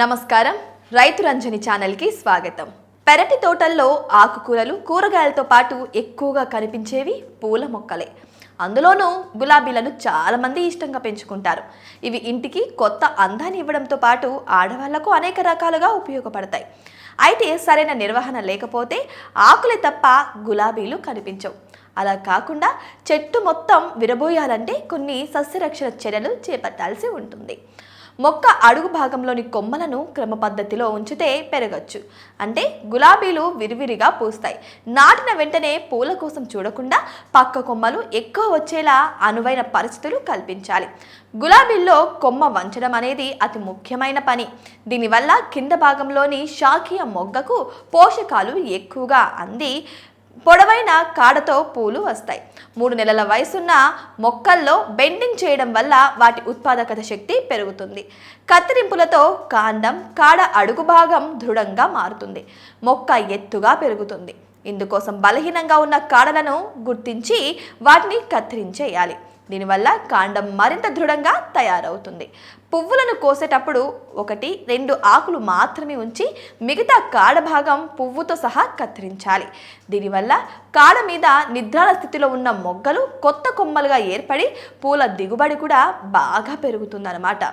నమస్కారం. రైతు రంజని ఛానల్కి స్వాగతం. పెరటి తోటల్లో ఆకుకూరలు కూరగాయలతో పాటు ఎక్కువగా కనిపించేవి పూల మొక్కలే. అందులోనూ గులాబీలను చాలామంది ఇష్టంగా పెంచుకుంటారు. ఇవి ఇంటికి కొత్త అందాన్ని ఇవ్వడంతో పాటు ఆడవాళ్ళకు అనేక రకాలుగా ఉపయోగపడతాయి. అయితే సరైన నిర్వహణ లేకపోతే ఆకులే తప్ప గులాబీలు కనిపించవు. అలా కాకుండా చెట్టు మొత్తం విరబోయాలంటే కొన్ని సస్యరక్షణ చర్యలు చేపట్టాల్సి ఉంటుంది. మొక్క అడుగు భాగంలోని కొమ్మలను క్రమ పద్ధతిలో ఉంచితే పెరగచ్చు. అంటే గులాబీలు విరివిరిగా పూస్తాయి. నాటిన వెంటనే పూల కోసం చూడకుండా పక్క కొమ్మలు ఎక్కువ వచ్చేలా అనువైన పరిస్థితులు కల్పించాలి. గులాబీల్లో కొమ్మ వంచడం అనేది అతి ముఖ్యమైన పని. దీనివల్ల కింద భాగంలోని శాఖీయ మొగ్గకు పోషకాలు ఎక్కువగా అంది పొడవైన కాడతో పూలు వస్తాయి. మూడు నెలల వయసున్న మొక్కల్లో బెండింగ్ చేయడం వల్ల వాటి ఉత్పాదకత శక్తి పెరుగుతుంది. కత్తిరింపులతో కాండం కాడ అడుగు భాగం దృఢంగా మారుతుంది. మొక్క ఎత్తుగా పెరుగుతుంది. ఇందుకోసం బలహీనంగా ఉన్న కాడలను గుర్తించి వాటిని కత్తిరించేయాలి. దీనివల్ల కాండం మరింత దృఢంగా తయారవుతుంది. పువ్వులను కోసేటప్పుడు ఒకటి రెండు ఆకులు మాత్రమే ఉంచి మిగతా కాడ భాగం పువ్వుతో సహా కత్తిరించాలి. దీనివల్ల కాడ మీద నిద్రాల స్థితిలో ఉన్న మొగ్గలు కొత్త కొమ్మలుగా ఏర్పడి పూల దిగుబడి కూడా బాగా పెరుగుతుందన్నమాట.